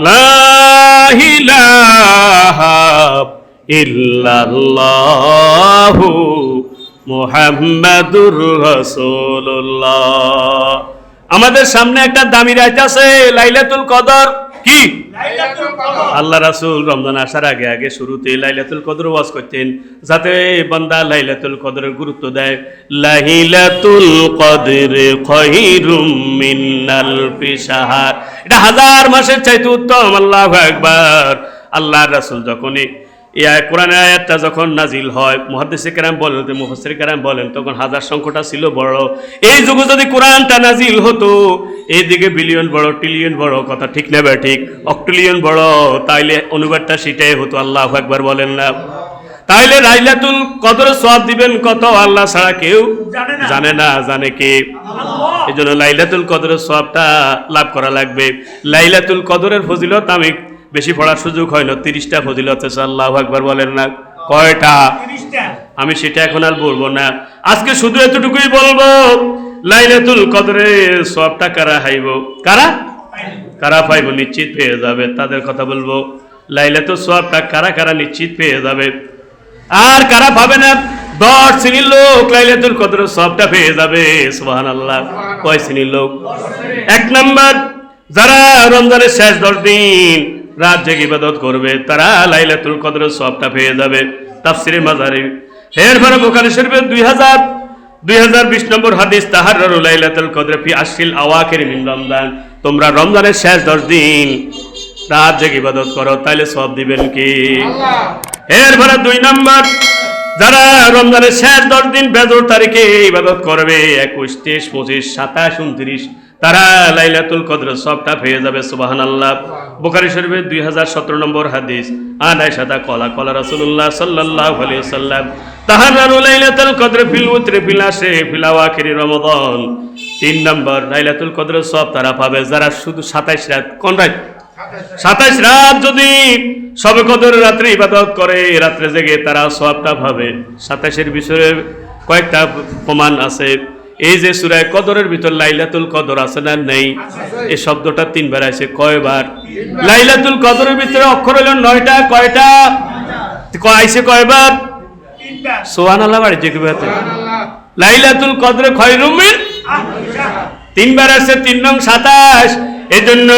লা ইলাহা ইল্লাল্লাহু মুহাম্মাদুর রাসূলুল্লাহ। আমাদের সামনে একটা দামি রাত আছে লাইলাতুল কদর। কি? আল্লাহ রাসুল রমজান আসার আগে আগে শুরুতে লাইলাতুল কদর ওয়াজ করতেন, যাতে বান্দা লাইলাতুল কদরের গুরুত্ব দেয়। লাইলাতুল কদর খায়রুম মিন আলফি এটা হাজার মাসের চাইতে উত্তম, আল্লাহু আকবার। আল্লাহ রাসুল যখনই এই কোরআনের আয়াতটা যখন নাজিল হয় মুহাদ্দিসে কেরাম বলেন মুফাসসির কেরাম বলেন তখন হাজার সংখ্যাটা ছিল বড়। এই যুগে যদি কোরআনটা নাজিল হতো এইদিকে বিলিয়ন বড় ট্রিলিয়ন বড় কথা ঠিক নেবে ঠিক? অক্ট্রিলিয়ন বড় তাইলে অনুবাদটা সেটাই হতো আল্লাহ একবার বলেন না। তাইলে রাইলাতুল কদর সওয়াব দিবেন কত আল্লাহ ছাড়া কেউ জানে না। জানে কে? এই জন্য লাইলাতুল কদরের সবটা লাভ করা লাগবে। লাইলাতুল কদরের ফজিলত আমি বেশি পড়ার সুযোগ না তিরিশটা ফজিলত আছে আল্লাহ একবার বলেন না। কয়টা? আমি সেটা এখন আর বলব না। আজকে শুধু এতটুকুই বলব লাইলাতুল কদরের সবটা কারা হাইব? কারা? কারা পাইব? নিশ্চিত পেয়ে যাবে তাদের কথা বলব। লাইলাতুল সবটা কারা কারা নিশ্চিত পেয়ে যাবে? আর কারা পাবে না? দশ শ্রেণির লোক লাইলাতুল কদর সবটা পেয়ে যাবে সুবহান আল্লাহ কয় শ্রেণির লোক? এক নাম্বার যারা রমজানের শেষ দশ দিন রাত জেগে ইবাদত করবে, তারা লাইলাতুল কদর সবটা পেয়ে যাবে। তাফসিরে মাজারে। এরপরে বোখারি শরীফের দুই হাজার দুই হাজার বিশ নম্বর হাদিস তাহার লাইলাতুল কদর ফি আশিল আওয়াকের মিন রমজান। তোমরা রমজানের শেষ দশ দিন রাত জেগে ইবাদত করো, তাইলে সব দিবেন কি? এরপরে দুই নম্বর, যারা রমজানের শেষ দশ দিন বেজর তারিখে ইবাদত করবে, একুশ, তেইশ, পঁচিশ, সাতাশ, উনত্রিশ তারা লাইলাতুল কদর সবটা পেয়ে যাবে সুবাহান আল্লাহ বুখারি শরীফের দুই হাজার সতেরো নম্বর হাদিস আনাই সাদা কলা কলা রাসুল্লাহ সাল্লাহ সাল্লাম তাহার লাইলাতুল কদর ফিল উত্রে ফিলাসে ফিলাওয়াখিরি রমদন। তিন নম্বর, লাইলাতুল কদর সব তারা পাবে যারা শুধু সাতাইশ রাত কোন রাত? সাতাইশ রাত যদি সবে কদর রাত্রে ইবাদত করে, রাত্রে জেগে তারা সবটা পাবে। সাতাইশের বিষয়ে কয়েকটা প্রমাণ আছে। এই যে সুরায় কদরের ভিতর লাইলাতুল কদর আছে না নেই? এই শব্দটা তিনবার আছে, কয়বার? লাইলাতুল কদরের ভিতরে অক্ষর হলো নয়টা, কয়টা? আইছে কয়বার? সোহান আল্লাহ বাড়ি, যে লাইলাতুল কদরে খয়রুমিন তিনবার আছে, তিন নং সাতাশ। জন্য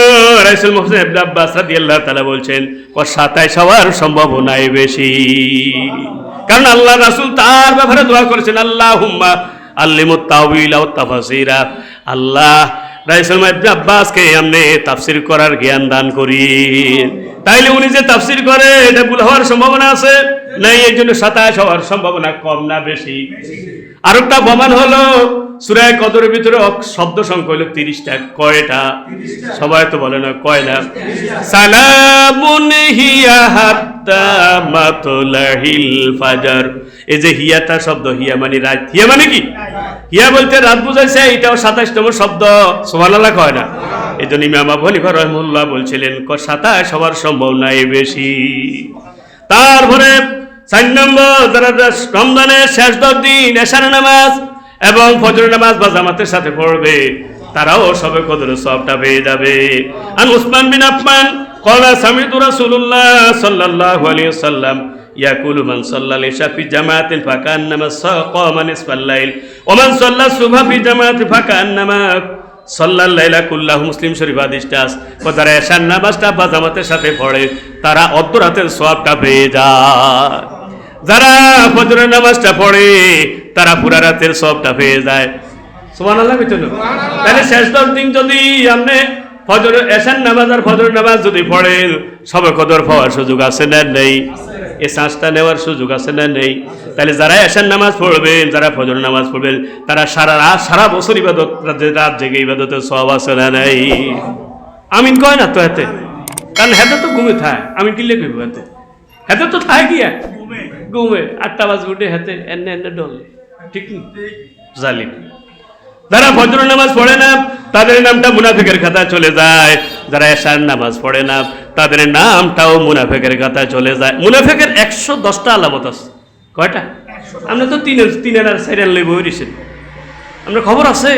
রাইসুল মোহাম্মদ ইবনে আব্বাস রাদিয়াল্লাহু তাআলা বলছেন ক সাতাশ হওয়ার সম্ভাবনাই বেশি। কারণ আল্লাহ রাসূল তার ব্যাপারে দোয়া করেছেন, আল্লাহুম্মা আল্লিমুত তাওয়িল ওয়াত তাফসীরা। আল্লাহ রাইসুল ইবনে আব্বাসকে আমনে তাফসীর করার জ্ঞান দান করি। তাইলে উনি যে তাফসীর করে, এটা ভুল হওয়ার সম্ভাবনা আছে? নাই এই জন্য সাতাশ হওয়ার সম্ভাবনা কম না বেশি। আরেকটা প্রমাণ হলো সুরায় কদরের ভিতরে শব্দ সংখ্যা হলো তিরিশটা। কয়টা? সবাই তো বলে না কয় সালামুন হিয়া হাত্তা মাতলাহিল ফাজার। এই যে হিয়াটা শব্দ হিয়া মানে রাত। হিয়া মানে কি? হিয়া বলতে রাত বুঝাইছে এটাও সাতাশ নম্বর শব্দ। সোমানাল্লাহ কয় না? এই জন্য ইমাম আবু হানিফা রহমুল্লাহ বলছিলেন ক সাতাশ হওয়ার সম্ভাবনাই বেশি। তারপরে চার নম্বর রমজানের শেষ দশ দিন এশার নামাজ এবং ফজর নামাজ বা জামাতের সাথে পড়বে, তারাও সবে কদর সবটা পেয়ে যাবে। আর উসমান বিন আফমান কলা সামিতু রাসূলুল্লাহ সাল্লাল্লাহু আলাইহি ওয়াসাল্লাম, ইয়াকুলু মান সাল্লা লিশা ফি জামাতিন ফাকান্নামা সাকামা নিসফাল লাইল, ওয়া মান সাল্লা সুবহা ফি জামাতিন ফাকান্নামা সাল্লাল লাইলা কুল্লাহ মুসলিম শরীফ আদিষ্টাস ও যারা এশার নামাজটা বা জামাতের সাথে পড়ে, তারা অর্ধরাতের সবটা পেয়ে যায়। যারা ফজরের নামাজটা পড়ে তারা পুরা রাতের সবটা পেয়ে যায়। সুমান আল্লাহ তাহলে শেষ দশ দিন যদি আপনি ফজর এশার নামাজ আর ফজর নামাজ যদি পড়েন সবে কদর পাওয়ার সুযোগ আছে না নেই? এই শ্বাসটা নেওয়ার সুযোগ আছে না নেই? তাহলে যারা এশার নামাজ পড়বেন যারা ফজর নামাজ পড়বেন তারা সারা রাত সারা বছর ইবাদত রাত- রাত জেগে ইবাদতের সব আছে না নেই? আমিন কয় না তো হাতে কারণ হাতে তো ঘুমে থায়। আমি কিনলে কইব হাতে হাতে তো থাকে কি? ঘুমে আটটা বাজ উঠে হাতে এনে এনে ডল ঠিক নি? জালিম। যারা ফজর নামাজ পড়ে না তাদের নামটা মুনাফিকের খাতায় চলে যায়। যারা এশার নামাজ পড়ে না তাদের নামটাও মুনাফিকের খাতায় চলে যায়। মুনাফিকের একশো দশটা আলামত আছে। কয়টা? আমরা তো তিনের তিনের আর সাইডের লই বই দিছেন আপনার খবর আছে।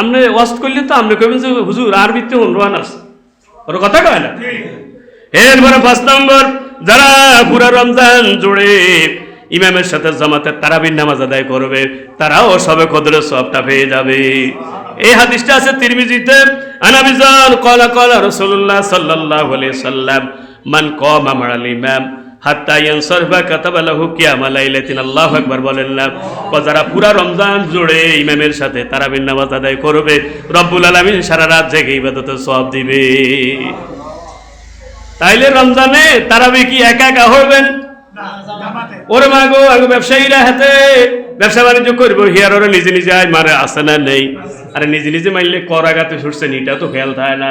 আপনি ওয়াস্ট করলে তো আপনি কইবেন যে হুজুর আর ভিত্তি অনুরান আছে। ওর কথা কয় না? এরপরে পাঁচ নম্বর যারা পুরা রমজান জুড়ে ইমামের সাথে জামাতে তারাবির নামাজ আদায় করবে, তারাও সবে কদরের সবটা পেয়ে যাবে। এই হাদিসটা আছে তিরমিজিতে আনাবিজান কলা কলা রসুল্লাহ আলাইহি সাল্লাম মান কমা মারাল ইমাম, হাত্তা ইয়ানসারফা কাতাবা লাহু কিয়ামা লাইলাতিন আল্লাহু আকবার বলেন না। যারা পুরা রমজান জুড়ে ইমামের সাথে তারাবির নামাজ আদায় করবে, রব্বুল আলামিন সারা রাত জেগে ইবাদতের সওয়াব দিবে। তাইলে রমজানে তারাবি কি একা একা হইবেন? ওরে মা গো আগে ব্যবসায়ীরা হাতে ব্যবসা বাণিজ্য করব হিয়ার ওরা নিজে নিজে আয় মারে আসে না নেই? আরে নিজে নিজে মারলে কর আগাতে ছুটছেন এটা তো খেয়াল থাকে না।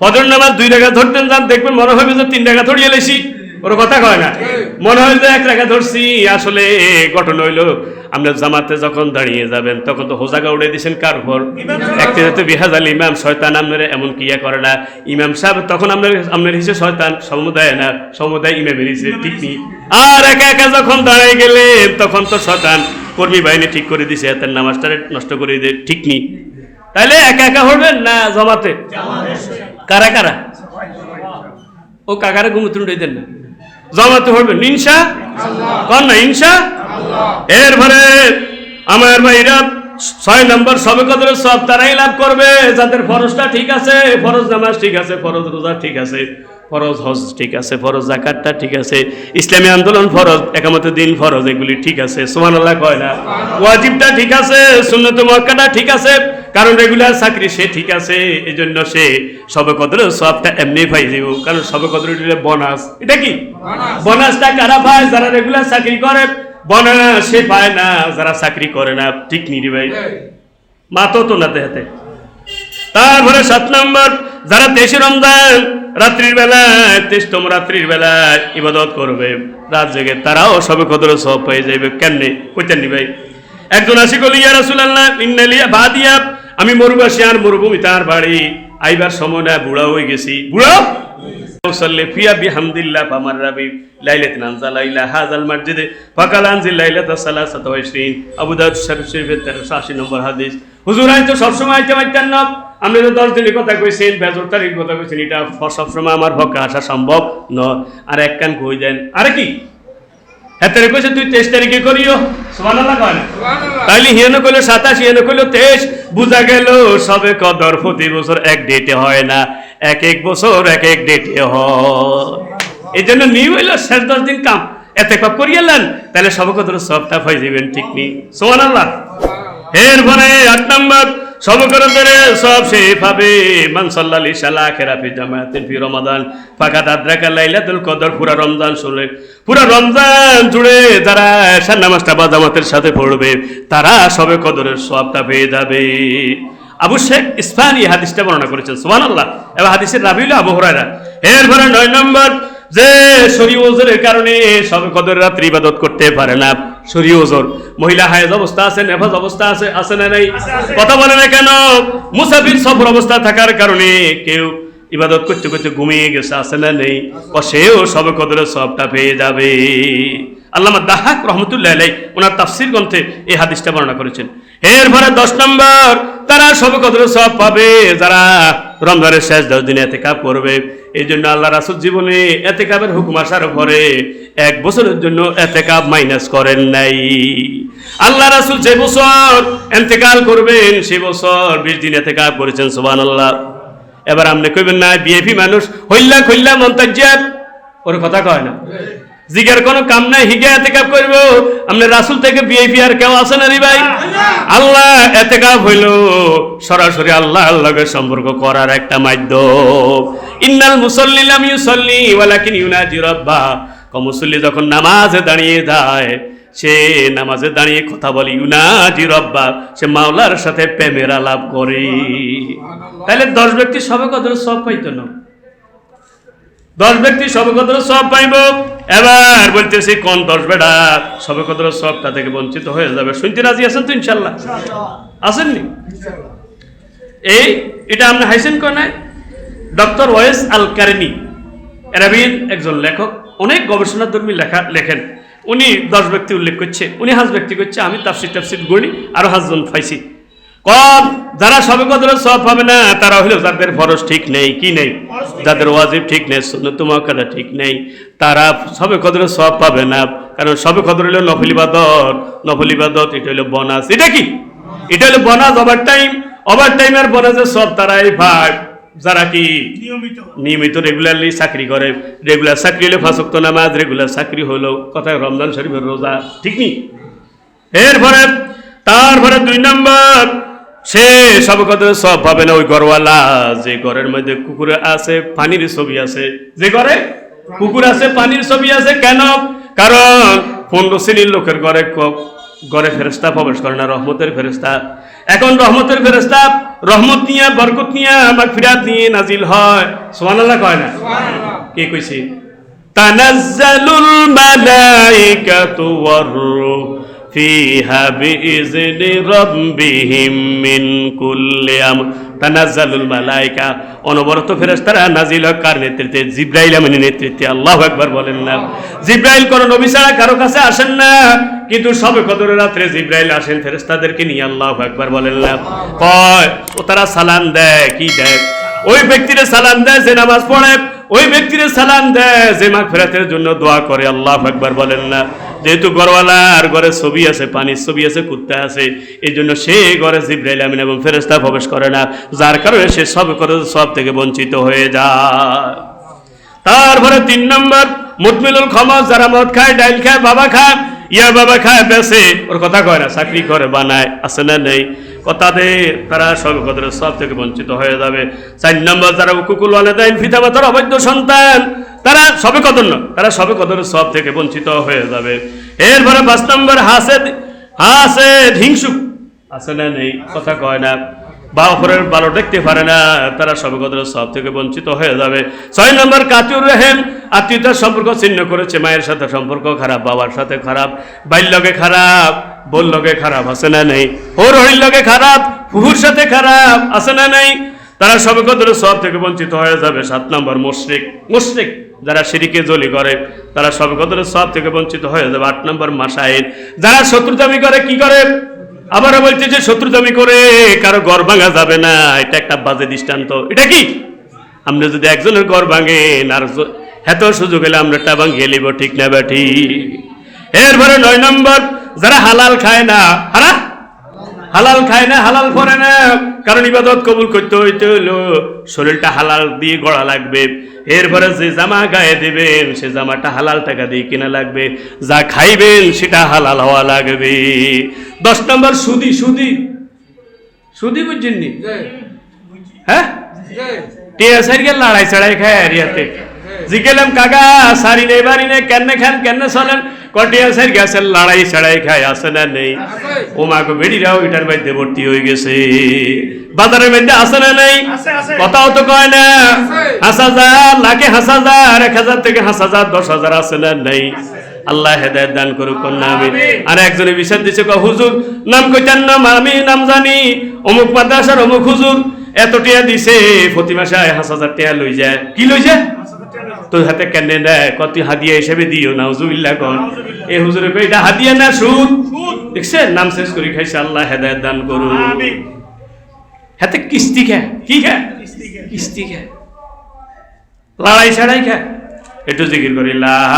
ফজর নামাজ দুই টাকা ধরতেন যান দেখবেন মনে হবে যে তিন টাকা ধরিয়ে লেছি। ওর কথা কয় না। মনে হয় যে এক টাকা ধরছি আসলে ঘটনা হইল। আমরা জামাতে যখন দাঁড়িয়ে যাবেন তখন তো হোজাগা উড়ে দিয়েছেন কার উপর? একটি যাতে বিহাজ আল ইমাম শয়তান আপনার এমন কি ইয়া করে না। ইমাম সাহেব তখন আপনার আপনার হিসেবে শয়তান সমুদায় না সমুদায় ইমামের হিসেবে ঠিক নেই আর একা একা যখন দাঁড়িয়ে গেলেন তখন তো শয়তান কর্মী বাহিনী ঠিক করে দিছে এতের নামাজটা নষ্ট করে দিয়ে ঠিক নেই তাহলে একা একা হবেন না জমাতে? কারা কারা? ও কাকারে ঘুমুতুন দেন না। জমাতে হবেন ইনসা কন না ইনসা এরপরে আমার ভাইরা ছয় নম্বর সবে কদর সব তারাই লাভ করবে, যাদের ফরজটা ঠিক আছে, ফরজ নামাজ ঠিক আছে, ফরজ রোজা ঠিক আছে, ফরজ হজ ঠিক আছে, ফরজ জাকাতটা ঠিক আছে, ইসলামী আন্দোলন ফরজ একামত দিন ফরজ, এগুলি ঠিক আছে সুমান আল্লাহ কয় না? ওয়াজিবটা ঠিক আছে, সুন্নত মক্কাটা ঠিক আছে কারণ রেগুলার চাকরি সে ঠিক আছে এই জন্য সে সবে কদর সবটা এমনি পাই যাব। কারণ সবে কদর বোনাস এটা কি? বোনাসটা কারা পায়? যারা রেগুলার চাকরি করে বোনাস সে পায় না। যারা চাকরি করে না ঠিক নি রে ভাই। মাতো তো না দেহাতে তারপরে সাত নম্বর যারা তেইশে রমজান রাত্রির বেলায় তেইশতম রাত্রির বেলায় ইবাদত করবে রাত জেগে তারাও সবে কদর সব পেয়ে যাবে কেমনে? কইতেন নি ভাই। একজন আসি কলি ইয়া রাসূলুল্লাহ ইন্নালিয়া বাদিয়া আমি মরুবাসী আর মরুভূমি তার বাড়ি আইবার সময় না বুড়া হয়ে গেছি বুড়া صلي فيها بحمد الله فمر ربي ليلة أنزل إلى هذا المسجد فقال أنزل ليلة الثلاثة وعشرين أبو داود শরীফ শরীফের তেরোশো আশি নম্বর হাদিস হুজুর আই তো সবসময় আইতে পারতেন না আপনি তো দশ দিনের কথা কইছেন বেজর তারিখ কথা কইছেন এটা সবসময় আমার পক্ষে আসা সম্ভব ন আর এক কান কই দেন আরে কি তারিখ কইছে তুই তেইশ তারিখে করিও? তাইলে হিয়ানো কইলো সাতাশ হিয়ানো কইলো তেইশ। বুঝা গেল সবে কদর প্রতি বছর এক ডেটে হয় না। এক এক বছর এক এক ডেটে হয়। এই জন্য নিয়ে হইল শেষ দশ দিন কাম। এতে কপ করিয়েলেন তাহলে সবে কদর সবটা হয়ে যাবেন ঠিক নেই। সোমান আল্লাহ এরপরে আট নম্বর সব করে ধরে সব সে পাবে মানসাল্লালি শালা খেরাফি জামায়াতিন ফি রমাদান। ফাঁকা দাদ্রাকা লাইলাতুল কদর, পুরা রমজান শুনে পুরা রমজান জুড়ে যারা এশার নামাজটা বা জামাতের সাথে পড়বে, তারা সবে কদরের সবটা পেয়ে যাবে। আবু শেখ ইসফানি হাদিসটা বর্ণনা করেছেন। সুবহান আল্লাহ এবার হাদিসের রাবিল আবু হুরায়রা। এরপরে নয় নম্বর যে শরীয় ওজরের কারণে সবে কদর রাত্রি ইবাদত করতে পারে না। শরীয় ওজর মহিলা হায়েজ অবস্থা আছে, নেফাজ অবস্থা আছে আছে না নাই? কথা বলে না কেন? মুসাফির সফর অবস্থা থাকার কারণে কেউ ইবাদত করতে করতে ঘুমিয়ে গেছে, আছে না নেই? সেও সবে কদরের সবটা পেয়ে যাবে। আল্লামা দাহাক রহমতুল্লাহ ওনার তাফসির গ্রন্থে এই হাদিসটা বর্ণনা করেছেন। এরপরে দশ নম্বর, তারা সবে কদর সব পাবে যারা রমজানের শেষ দশ দিনে এতে কাপ করবে। এই জন্য আল্লাহ রাসুল জীবনে এতে কাপের হুকুম আসার পরে এক বছরের জন্য এতে কাপ মাইনাস করেন নাই। আল্লাহ রাসুল যে বছর এতেকাল করবেন, সে বছর বিশ দিন এতে কাপ করেছেন সুবান আল্লাহ এবার আপনি কইবেন, না, বিএপি মানুষ হইল্লা খইল্লা মন্তাজ্জাত ওর কথা কয় না। জিগার কোনো কাম নাই, হিগে এতেকাপ করব। আপনি রাসুল থেকে বিএপি আর কেউ আছে না রে ভাই? আল্লাহ এতে এতেকাপ হইল। সরাসরি আল্লাহ আল্লাহকে সম্পর্ক করার একটা মাধ্যম। ইন্নাল মুসল্লিলাম ইউসল্লি, ওয়ালাকিন ইউনাজি রব্বা। কমুসল্লি যখন নামাজে দাঁড়িয়ে যায়, সে নামাজে দাঁড়িয়ে কথা বলে, ইউনাজি রব্বা। সে মাওলার সাথে প্রেমের আলাপ করে। তাহলে দশ ব্যক্তি সবে কদর সব পাইতো না। দশ ব্যক্তি সবে কদর সব পাইব। এবার বলতেছি, কোন দশ বেড়া সবে সবটা থেকে বঞ্চিত হয়ে যাবে? শুনতে রাজি আছেন তো ইনশাল্লাহ আসেননি? এই, এটা আপনি হাইসেন কোনায় ডক্টর ওয়েস আল কারেনি এরাবিন একজন লেখক, অনেক গবেষণাধর্মী লেখা লেখেন। উনি দশ ব্যক্তি উল্লেখ করছে, উনি হাজ ব্যক্তি করছে, আমি তাফসির টাফসির গড়ি, আরও হাজজন পাইছি। কম যারা সবে কদর সব পাবে না তারা হলো যাদের ফরজ ঠিক নেই কি নেই? যাদের ওয়াজিব ঠিক নেই সুন্নত মুআক্কাদা ঠিক নেই তারা সবে কদর সব পাবে না। কারণ সবে কদর হলো নফল ইবাদত নফল ইবাদত এটা হলো বোনাস। এটা কি? এটা হলো বোনাস ওভার টাইম ওভার টাইমের বোনাসের সব তারাই ভাগ। যারা কি? নিয়মিত। নিয়মিত রেগুলারলি চাকরি করে। রেগুলার চাকরি হলে ফাঁসক্ত নামাজ রেগুলার চাকরি হলো কথায় রমজান শরীফের রোজা। ঠিক নি? এরপরে তারপরে দুই নম্বর সে সব কথা সব পাবে না ওই ঘরওয়ালা। যে ঘরের মধ্যে কুকুর আছে পানির ছবি আছে। যে ঘরে কুকুর আছে পানির ছবি আছে কেন? কারণ পনেরো শ্রেণির লোকের ঘরে ঘরে ফেরেস্তা প্রবেশ করে না রহমতের ফেরেস্তা এখন রহমতের ফেরেস্তা রহমত নিয়ে বরকত নিয়ে আমার ফিরাত নিয়ে নাজিল হয়। সোহানাল্লাহ কয় না? কে কইছে? তানাজ্জালুল মালাইকাতু ওয়ার-রূহ ফিহা বিইজনি রাব্বিহিম মিন কুল্লি আমর। তানাজ্জালুল মালাইকা। অনবরত ফেরেশতারা নাজিল হয় কার নেতৃত্বে? জিব্রাইল আমিনের নেতৃত্বে। আল্লাহু আকবার বলেন না। জিব্রাইল কোন নবী ছাড়া কারও কাছে আসেন না। কিন্তু সবে কদরের রাত্রে জিব্রাইল আসেন, ফেরেশতাদেরকে নিয়ে আল্লাহু আকবার বলেন না। কয়, ও তারা সালাম দেয়, কি দেয়? ওই ব্যক্তিরে সালাম দেয় যে নামাজ পড়ে, ওই ব্যক্তিরে সালাম দেয় যে মাগ জন্য দোয়া করে, আল্লাহ একবার বলেন না। যেহেতু গরওয়ালার ঘরে ছবি আছে, পানির ছবি আছে, কুত্তা আছে, এই জন্য সে ঘরে জিব্রাইল আমিন এবং ফেরেস্তা প্রবেশ করে না। যার কারণে সে সব করে, সব থেকে বঞ্চিত হয়ে যায়। তারপরে তিন নম্বর মুতমিলুল খমস যারা মদ খায়, ডাইল খায়, বাবা খায়, ইয়া বাবা খায় বেসে ওর কথা কয় না, চাকরি করে, বানায়, আছে না নেই? কথা তারা সব কদরের সব থেকে বঞ্চিত হয়ে যাবে। চার নম্বর, যারা উকুকুল দেন পিতা মাতার অবৈধ সন্তান, তারা সবে কদর না, তারা সবে কদর সব থেকে বঞ্চিত হয়ে যাবে। এরপরে পাঁচ নম্বর হাসে হাসে হিংসুক। আছে না নেই, কথা কয় না। বা অপরের ভালো দেখতে পারে না, তারা সবগদের সব থেকে বঞ্চিত হয়ে যাবে। ছয় নম্বর কাতিউর রেহেম, আত্মীয়তার সম্পর্ক ছিন্ন করেছে, মায়ের সাথে সম্পর্ক খারাপ, বাবার সাথে খারাপ লগে খারাপ বোল লগে খারাপ, আছে না নেই? হোর হরির লগে খারাপ, ফুহুর সাথে খারাপ, আছে না নেই? তারা সবগদের সব থেকে বঞ্চিত হয়ে যাবে, সাত নম্বর মুশরিক। মুশরিক যারা সিরিকে জলি করে, তারা সবগদের সব থেকে বঞ্চিত হয়ে যাবে, আট নম্বর মাসাইন যারা শত্রুতামি করে, কি করে? আবারও বলছে যে শত্রুতামি করে, কারও গড় ভাঙা যাবে না। এটা একটা বাজে দৃষ্টান্ত। এটা কি? আমরা যদি একজনের ঘর ভাঙেন, আর এত সুযোগ হলে আমরা টা ভাঙিয়ে লিব ঠিক না ব্যাঠি এরপরে নয় নম্বর, যারা হালাল খায় না, হারা? হালাল খায় না, হালাল করে না। কারণ ইবাদত কবুল করতে হইতে হইল। শরীরটা হালাল দিয়ে গড়া লাগবে। এরপরে যে জামা গায়ে দিবেন সে জামাটা হালাল টাকা দিয়ে কিনা লাগবে। যা খাইবেন সেটা হালাল হওয়া লাগবে। দশ নম্বর সুদি সুদি। সুদি বুঝছেননি হ্যাঁ? টিয়া সাইকেল লড়াই চড়াই খায় এরিয়াতে জিকেলাম কাকা সারি নেই বাড়ি নেই কেন খান কেন চলেন? কটিয়া সাইড গেছে লড়াই চড়াই খায় আসে না নেই। ও মাকে বেড়িরাও এটার মধ্যে ভর্তি হয়ে গেছে। বাজারের মধ্যে আসে না নেই। আছে, আছে। কথাও তো কয় না। হাস হাজার লাখে হাস হাজার এক হাজার থেকে হাস হাজার দশ হাজার আছে না নেই। আল্লাহ হেদায়ত দান করুক কন্যা আমি আর একজনে বিশ্বাস দিছে কয়, হুজুর নাম কইতার নাম আমি নাম জানি। অমুক মাদ্রাসার অমুক হুজুর এত টিয়া দিছে প্রতি মাসে হাজার টিয়া লই যায়। কি লই যায়? তোর হাতে কেন দেয় কত হাদিয়া হিসেবে দিও না কন। এ হুজুরে কই এটা হাদিয়া না সুদ? দেখছে নাম শেষ করি খাইছে আল্লাহ হেদায়ত দান করুন হাতে কিস্তি খা কি খা? কিস্তি খা। লড়াই ছাড়াই খে। একটু জিকির করি লাহ